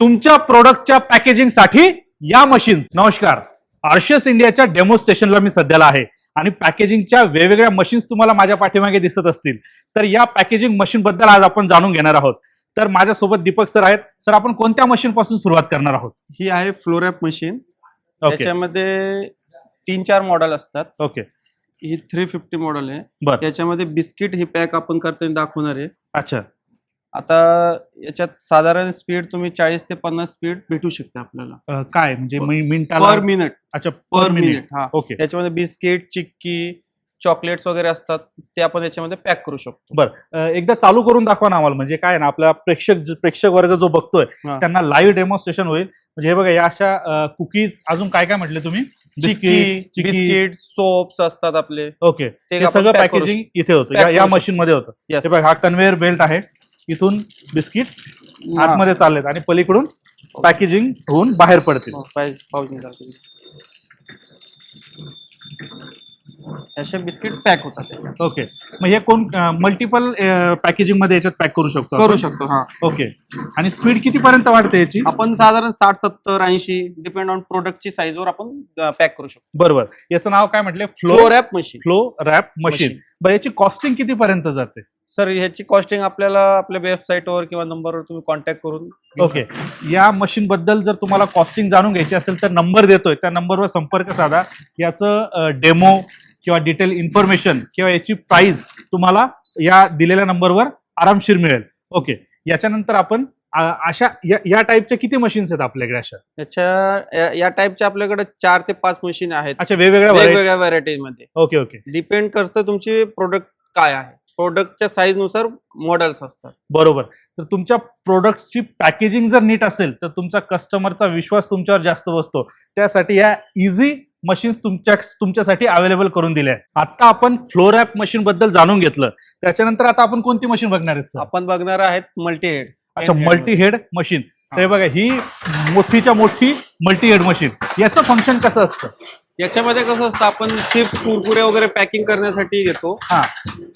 तुमच्या प्रोडक्टच्या पॅकेजिंगसाठी या मशीन्स नमस्कार. आर्शियस इंडियाच्या डेमो स्टेशनला मी सध्याला आहे. आणि पॅकेजिंगच्या वेगवेगळ्या मशीन्स तुम्हाला माझ्या पाठीमागे दिसत असतील. तर या पॅकेजिंग मशीन बद्दल आज आपण जाणून घेणार आहोत. तर माझ्यासोबत दीपक सर आहेत. सर आपण कोणत्या मशीन पासून सुरुवात करणार आहोत? ही आहे फ्लोरॅप मशीन त्याच्यामध्ये तीन चार मॉडेल असतात. ओके ही थ्री फिफ्टी मॉडेल आहे. बर. याच्यामध्ये बिस्किट ही पॅक आपण करताना दाखवणार आहे. अच्छा. आता याच्यात साधारण स्पीड तुम्ही चाळीस ते पन्नास स्पीड भेटू शकते आपल्याला. अं, काय? म्हणजे मी- मिनिटाला पर मिनिट. अच्छा पर मिनिट हा. ओके. याच्यामध्ये बिस्किट चिक्की चॉकलेट्स वगैरे असतात ते आपण याच्यामध्ये पॅक करू शकतो. बर. अं, एकदा चालू करून दाखवा ना आम्हाला. म्हणजे काय आहे ना आपला प्रेक्षक प्रेक्षक वर्ग जो बघतोय हा. त्यांना लाईव्ह डेमॉन्स्ट्रेशन होईल. म्हणजे हे बघा या अशा कुकीज अजून काय काय म्हटले तुम्ही? चिक्की बिस्किट सोप्स असतात आपले. ओके. ते हे आपण सगळं pack करू पॅकेजिंग इथे होतं. pack या- या मशीन मध्ये होतं. Yes. हे बघा हा कन्व्हेअर बेल्ट आहे. इथून बिस्किट. आतमध्ये चाललेत आणि पलीकडून पॅकेजिंग होऊन बाहेर पडतील. हो. असे बिस्किट पॅक होतात. ओके. मग हे कोण मल्टिपल पॅकेजिंगमध्ये याच्यात पॅक करू शकतो करू? शकतो हा. ओके. आणि स्पीड किती पर्यंत वाढते याची? आपण साधारण साठ सत्तर ऐंशी डिपेंड ऑन प्रोडक्टची साईजवर आपण पॅक करू शकतो. बरोबर. याचं नाव काय म्हटले? Flow wrap machine flow wrap machine. बरं याची कॉस्टिंग किती पर्यंत जाते? सर ह्याची कॉस्टिंग आपल्याला आपल्या वेबसाईटवर किंवा नंबरवर तुम्ही कॉन्टॅक्ट करून घेऊ ओके या मशीन बद्दल जर तुम्हाला कॉस्टिंग जाणून घ्यायची असेल तर नंबर देतोय. त्या नंबरवर संपर्क साधा. याचं डेमो किंवा डिटेल इन्फॉर्मेशन किंवा याची प्राइस तुम्हाला या दिलेल्या नंबरवर आरामशीर मिळेल. ओके याच्यानंतर आपण अशा या- या टाईपच्या किती मशीन्स आहेत आपल्याकडे अशा? याच्या या- टाईपच्या आपल्याकडे चार ते पाच मशीन आहेत. अच्छा वेगवेगळ्या वेगवेगळ्या व्हरायटीजमध्ये. ओके ओके डिपेंड करतं तुमची प्रोडक्ट काय आहे. प्रोडक्टच्या साईजनुसार मॉडेल्स असतात. बरोबर. तर तुमच्या प्रोडक्टची पॅकेजिंग जर नीट असेल तर तुमचा कस्टमरचा विश्वास तुमच्यावर जास्त बसतो. त्यासाठी या इझी मशीन्स तुमच्या तुमच्यासाठी अवेलेबल करून दिल्या आहेत. आता आपण फ्लोर ॲप मशीन बद्दल जाणून घेतलं. त्याच्यानंतर आता आपण कोणती मशीन बघणार आहेत? आपण बघणार आहेत मल्टी हेड अच्छा मल्टी हेड मशीन तर हे बघा ही मोठीच्या मोठी मल्टी हेड मशीन याचं फंक्शन कसं असतं? याच्यामध्ये कसं असतं आपण चिप्स कुरकुरे वगैरे पॅकिंग करण्यासाठी घेतो. हा.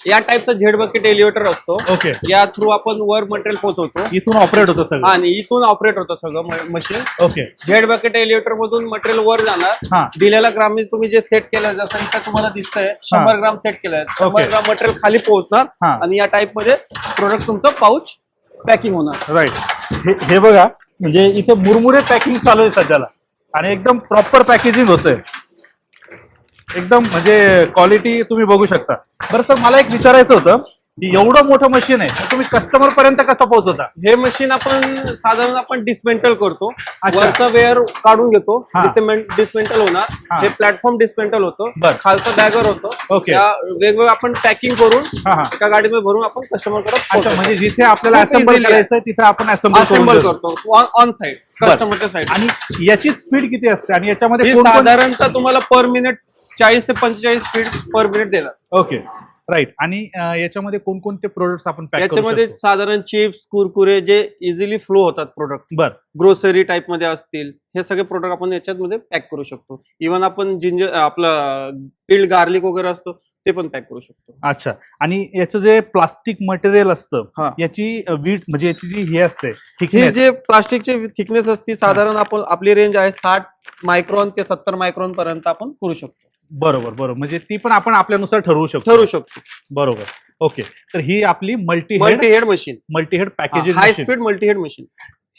या टाईपचा झेड बकेट एलिव्हेटर असतो. ओके. या थ्रू आपण वर मटेरियल पोहोचवतो. इथून ऑपरेट होतं सगळं. आणि इथून ऑपरेट होतं सगळं machine okay. Z bucket elevator मधून मटेरियल वर जाणार. हा. दिलेल्या ग्राम तुम्ही जे सेट केलं जसं इथं तुम्हाला दिसतंय शंभर ग्राम सेट केलंय. शंभर. ग्राम मटेरियल खाली पोहोचणार हा. आणि या टाईपमध्ये प्रोडक्ट तुमचं पाऊच पॅकिंग होणार. राईट हे हे बघा म्हणजे इथे मुरमुरे पॅकिंग चालू आहे सध्याला. आणि एकदम प्रॉपर पॅकेजिंग होतंय. एकदम म्हणजे क्वालिटी तुम्ही बघू शकता बरं सर मला एक विचारायचं होतं की एवढं मोठं मशीन आहे तर तुम्ही कस्टमर पर्यंत कसं पोहोचवता हे मशीन आपण साधारण आपण डिस्मेंटल करतो अच्छा. वरचा वेअर काढून घेतो हा. डिस्मेंटल. होणार हे प्लॅटफॉर्म डिस्मेंटल होतं बर. खालचं बॅगर होतं Okay. त्या वेगवेगळं आपण पॅकिंग करून हा एका गाडीमध्ये भरून आपण कस्टमर अच्छा म्हणजे जिथे आपल्याला खूप असेंबल easily आहे. करायचं तिथे आपण असेंबल असेंबल करतो ऑन साईड बर. कस्टमरच्या साईड आणि याची स्पीड किती असते आणि याच्यामध्ये ही साधारणतः तुम्हाला पर मिनिट चाळीस ते पंचेचाळीस स्पीड पर मिनिट देणार. ओके राईट आणि अं, याच्यामध्ये कोणकोणते प्रोडक्ट्स आपण पॅक याच्यामध्ये साधारण चिप्स कुरकुरे जे इझिली फ्लो होतात प्रोडक्ट बर. ग्रोसरी टाईपमध्ये असतील हे सगळे प्रोडक्ट आपण याच्यामध्ये पॅक करू शकतो. इव्हन आपण जिंजर आपलं पिल्ड गार्लिक वगैरे असतो ते पण पॅक करू शकतो. अच्छा. आणि याचं जे प्लास्टिक मटेरियल असतं हा. याची वीट म्हणजे याची जी हे असते हे thickness, जे प्लास्टिकची थिकनेस असते साधारण आपण आपली रेंज आहे साठ मायक्रॉन ते सत्तर मायक्रॉन पर्यंत आपण करू शकतो. बरोबर बरोबर. म्हणजे ती पण आपण आपल्यानुसार ठरवू शकतो. ठरू शकतो. बरोबर. ओके. तर ही आपली multi head multi head machine multi head packaging high speed multi head machine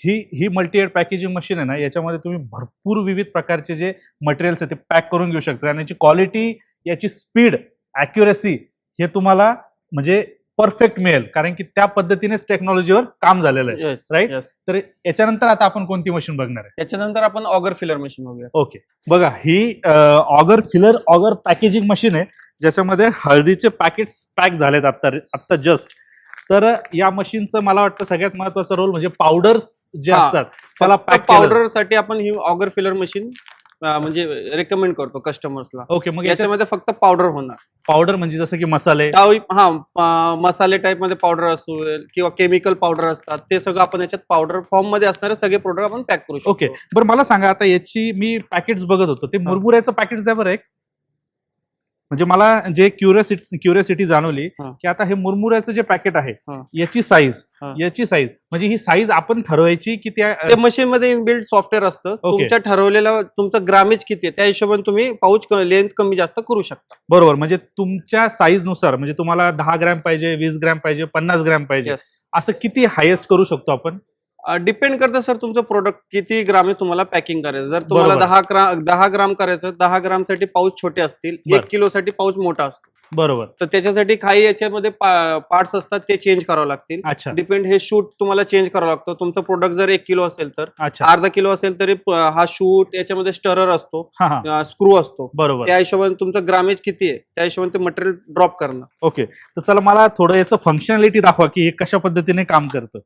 ही ही मल्टी हेड पॅकेजिंग मशीन आहे ना याच्यामध्ये तुम्ही भरपूर विविध प्रकारचे जे मटेरियल्स आहे ते पॅक करून घेऊ शकता. आणि याची क्वालिटी याची स्पीड अॅक्युरेसी हे तुम्हाला म्हणजे परफेक्ट मिळेल. कारण की त्या पद्धतीनेच टेक्नॉलॉजीवर काम झालेलं आहे. Right? येस तर याच्यानंतर आता आपण कोणती मशीन बघणार आहे? त्याच्यानंतर आपण ऑगर फिलर मशीन बघूया. ओके बघा ही auger filler auger packaging machine आहे. ज्याच्यामध्ये हळदीचे पॅकेट्स पॅक झालेत आता आत्ता जस्ट तर या मशीनचं मला वाटतं सगळ्यात महत्त्वाचा रोल म्हणजे पावडर्स जे हा. असतात त्याला पॅक पावडरसाठी आपण ही ऑगर फिलर मशीन म्हणजे रेकमेंड करतो कस्टमर्सला ओके मग याच्यात याच्यामध्ये फक्त पावडर होणार. पावडर म्हणजे जसं की मसाले. टाव- हा मसाले टाईपमध्ये पावडर असेल किंवा केमिकल पावडर असतात ते सगळं आपण याच्यात पावडर फॉर्ममध्ये असणारे सगळे प्रोडक्ट आपण पॅक करू शकतो. ओके बरं मला सांगा आता याची मी पॅकेट्स बघत होतो. ते मुरमुऱ्याचं पॅकेट्स द्या बरं एक. म्हणजे मला जे क्युरियोसिटी क्युरियोसिटी जाणवली. की आता हे मुरमुऱ्याचं जे पॅकेट आहे. याची साईज. याची साईज म्हणजे ही साईज आपण ठरवायची की त्या मशीन मध्ये इनबिल्ड सॉफ्टवेअर असतं. तुमच्या ठरवलेला तुमचं ग्रामेज किती आहे त्या हिशोबाने तुम्ही पाऊच लेंथ कमी जास्त करू शकता. बरोबर. म्हणजे तुमच्या साईजनुसार म्हणजे तुम्हाला दहा ग्रॅम पाहिजे वीस ग्रॅम पाहिजे पन्नास ग्रॅम पाहिजे. असं किती हायेस्ट करू शकतो आपण? डिपेंड करतं सर तुमचं प्रोडक्ट किती ग्राम आहे तुम्हाला पॅकिंग करायचं. जर तुम्हाला बरोबर. दहा ग्राम दहा ग्राम करायचं दहा ग्रामसाठी पाऊच छोटे असतील बरं. एक किलो साठी पाऊच मोठा असतो. बरोबर. तर त्याच्यासाठी काही याच्यामध्ये पार्ट्स असतात ते चेंज करावे लागतील. अच्छा. डिपेंड हे शूट तुम्हाला चेंज करावं लागतं. तुमचं प्रोडक्ट जर एक किलो असेल तर अच्छा. अर्धा किलो असेल तरी प- हा शूट याच्यामध्ये स्टरर असतो हा हा. स्क्रू असतो. बरोबर. त्या हिशोबाने तुमचं ग्रामेज किती आहे त्या हिशोबाने ते मटेरियल ड्रॉप करणं. ओके तर चला मला थोडं याचं फंक्शनॅलिटी दाखवा की हे कशा पद्धतीने काम करतं.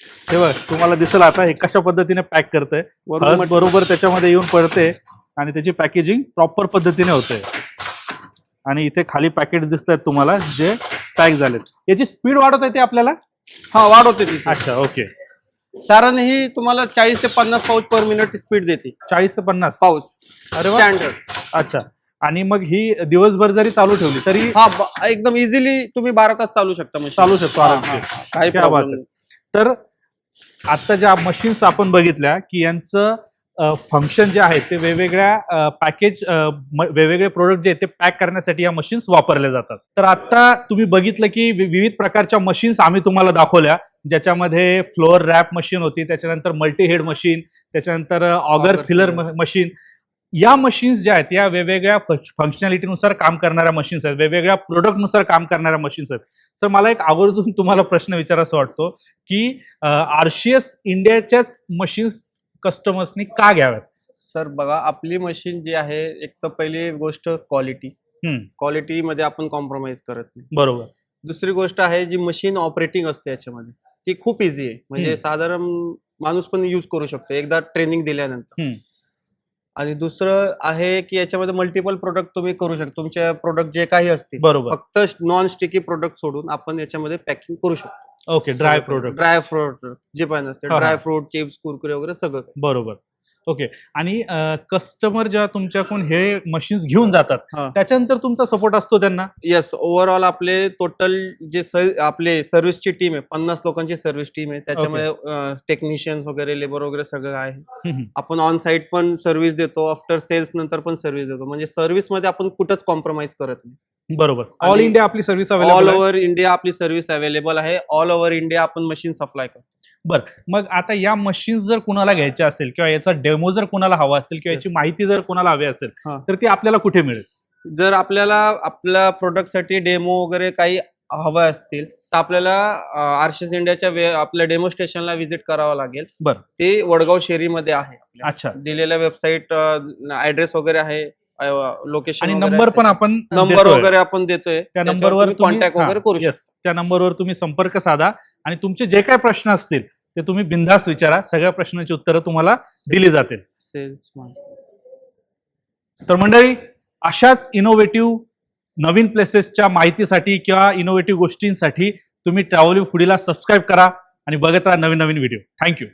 हे बघ तुम्हाला दिसेल आता हे कशा पद्धतीने पॅक करतंय. वरून हळद मट- बरोबर त्याच्यामध्ये येऊन पडते आणि त्याची पॅकेजिंग प्रॉपर पद्धतीने होते. आणि इथे खाली पॅकेट दिसत आहेत तुम्हाला जे पॅक झालेत. याची स्पीड वाढवता येते आपल्याला? हा वाढवते ती. अच्छा ओके. सारण ही तुम्हाला चाळीस ते पन्नास पाऊच पर मिनिट स्पीड देते. चाळीस ते पन्नास? पाऊच. अरे स्टँडर्ड अच्छा. आणि मग ही दिवसभर जरी चालू ठेवली तरी हा ब- एकदम इझिली तुम्ही बारा तास चालू शकता machine. चालू शकतो हा, आरामशीर. हा, हा. काही क्या बात आहे. तर आता ज्या मशीन्स आपण बघितल्या की यांचं फंक्शन जे आहे ते वेगवेगळ्या पॅकेज वेगवेगळे प्रोडक्ट जे आहेत ते पॅक करण्यासाठी या मशीन्स वापरल्या जातात तर आता तुम्ही बघितलं की विविध प्रकारच्या मशीन्स आम्ही तुम्हाला दाखवल्या ज्याच्यामध्ये फ्लोअर रॅप मशीन होती त्याच्यानंतर मल्टी हेड मशीन त्याच्यानंतर ऑगर फिलर. मशीन या मशीन्स ज्या आहेत या वेगवेगळ्या फंक्शनॅलिटीनुसार काम करणाऱ्या मशीन्स आहेत वेगवेगळ्या प्रोडक्टनुसार काम करणाऱ्या मशीन्स आहेत. सर मला एक आवर्जून तुम्हाला प्रश्न विचारायचा वाटतो की आरशीएस इंडियाच्याच मशीन्स कस्टमर्सनी का घ्याव्यात? सर बघा आपली मशीन जी आहे एक तर पहिली गोष्ट क्वालिटी हम्म. क्वालिटी मध्ये आपण कॉम्प्रोमाइज करत नाही. बरोबर. दुसरी गोष्ट आहे जी मशीन ऑपरेटिंग असते याच्यामध्ये ती खूप इझी आहे. म्हणजे. साधारण माणूस पण युज करू शकतो एकदा ट्रेनिंग दिल्यानंतर. आणि दुसरं आहे की याच्यामध्ये मल्टिपल प्रोडक्ट तुम्ही करू शकता. तुमचे प्रोडक्ट जे काही असतील बरोबर. फक्त नॉन स्टिकी प्रोडक्ट सोडून आपण याच्यामध्ये पॅकिंग करू शकतो. Okay dry product dry fruit जे पण असते. ड्राय फ्रूट चिप्स कुरकुरे वगैरे सगळं. बरोबर. ओके. आणि कस्टमर जेव्हा तुमच्याकडून हे मशीन्स घेऊन जातात हा. त्याच्यानंतर तुमचा सपोर्ट असतो त्यांना? येस ओव्हरऑल आपले टोटल जे आपले सर्व्हिसची टीम आहे पन्नास लोकांची सर्व्हिस टीम आहे. त्याच्यामध्ये टेक्निशियन्स वगैरे लेबर वगैरे सगळं आहे. हम्म. आपण ऑन साईट पण सर्व्हिस देतो आफ्टर सेल्स नंतर पण सर्व्हिस देतो. म्हणजे सर्व्हिसमध्ये आपण कुठंच कॉम्प्रोमाइज करत नाही. बरोबर. ऑल इंडिया आपली सर्व्हिस ऑल ओव्हर इंडिया आपली सर्व्हिस अवेलेबल आहे. ऑल ओव्हर इंडिया आपण मशीन सप्लाय करतो. मग आता या मशीन्स जर कुणाला घ्यायच्या असेल किंवा याचा डेमो जर कुणाला हवा असेल किंवा याची. माहिती जर कुणाला हवी असेल हा. तर ती आपल्याला कुठे मिळेल? जर आपल्याला आपल्या प्रोडक्टसाठी डेमो वगैरे काही हवं असतील तर आपल्याला आरशीस इंडियाच्या वे- आपल्या डेमो स्टेशनला व्हिजिट करावं लागेल. बरं. ते वडगाव शेरीमध्ये आहे. आपल्या. अच्छा. दिलेल्या वेबसाईट ऍड्रेस वगैरे आहे. लोकेशन आणि नंबर पण आपण नंबर. वगैरे आपण देतोय. त्या नंबरवर कॉन्टॅक्ट वगैरे करू त्या नंबरवर तुम्ही संपर्क साधा आणि तुमचे जे काही प्रश्न असतील ते तुम्ही बिंदास विचारा. सगळ्या प्रश्नांची उत्तरं तुम्हाला दिली जातील. तर मंडळी अशाच इनोव्हेटिव्ह नवीन प्लेसेसच्या माहितीसाठी किंवा इनोव्हेटिव्ह गोष्टींसाठी तुम्ही ट्रॅव्हलिंग फुडीला सबस्क्राईब करा आणि बघत राहा नवीन नवीन व्हिडिओ थँक्यू